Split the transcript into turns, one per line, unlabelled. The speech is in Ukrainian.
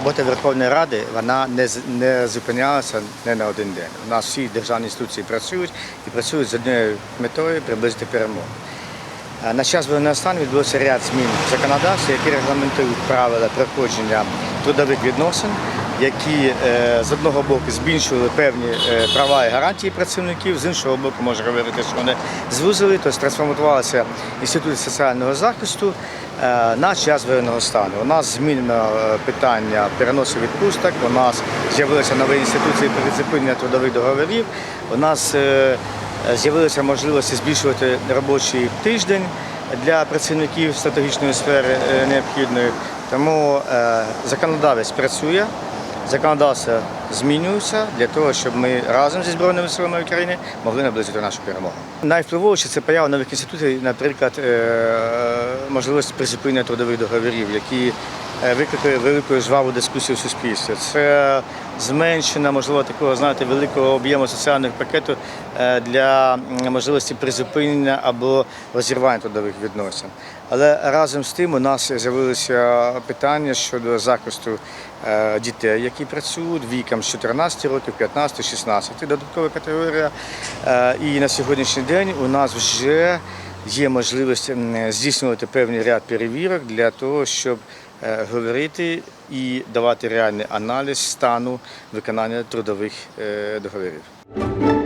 робота Верховної Ради вона не, не зупинялася не на один день. У нас всі державні інституції працюють і працюють з однією метою приблизити перемогу. На час воєнного стану відбувся ряд змін в які регламентують правила проходження трудових відносин, які е, з одного боку збільшували певні е, права і гарантії працівників, з іншого боку, можна говорити, що вони звузили, тобто трансформувалися інститути соціального захисту е, на час воєнного стану. У нас змінено питання переносу відпусток, у нас з'явилися нові інституції призупинення трудових договорів. У нас з'явилися можливості збільшувати робочий тиждень для працівників стратегічної сфери необхідної. Тому законодавець працює, законодавство змінюється для того, щоб ми разом зі Збройними силами України могли наблизити нашу перемогу. Найвпливовіше це поява нових інститутів, наприклад, е, можливість призупинення трудових договорів, які е, викликали велику жваву дискусію в суспільстві. Це зменшення, можливо, такого знаєте, великого об'єму соціального пакету е, для можливості призупинення або розірвання трудових відносин. Але разом з тим у нас з'явилися питання щодо захисту е, дітей, які працюють віком з 14 років, 15, 16, додаткова категорія. І на сьогоднішній день у нас вже є можливість здійснювати певний ряд перевірок для того, щоб говорити і давати реальний аналіз стану виконання трудових е, договорів.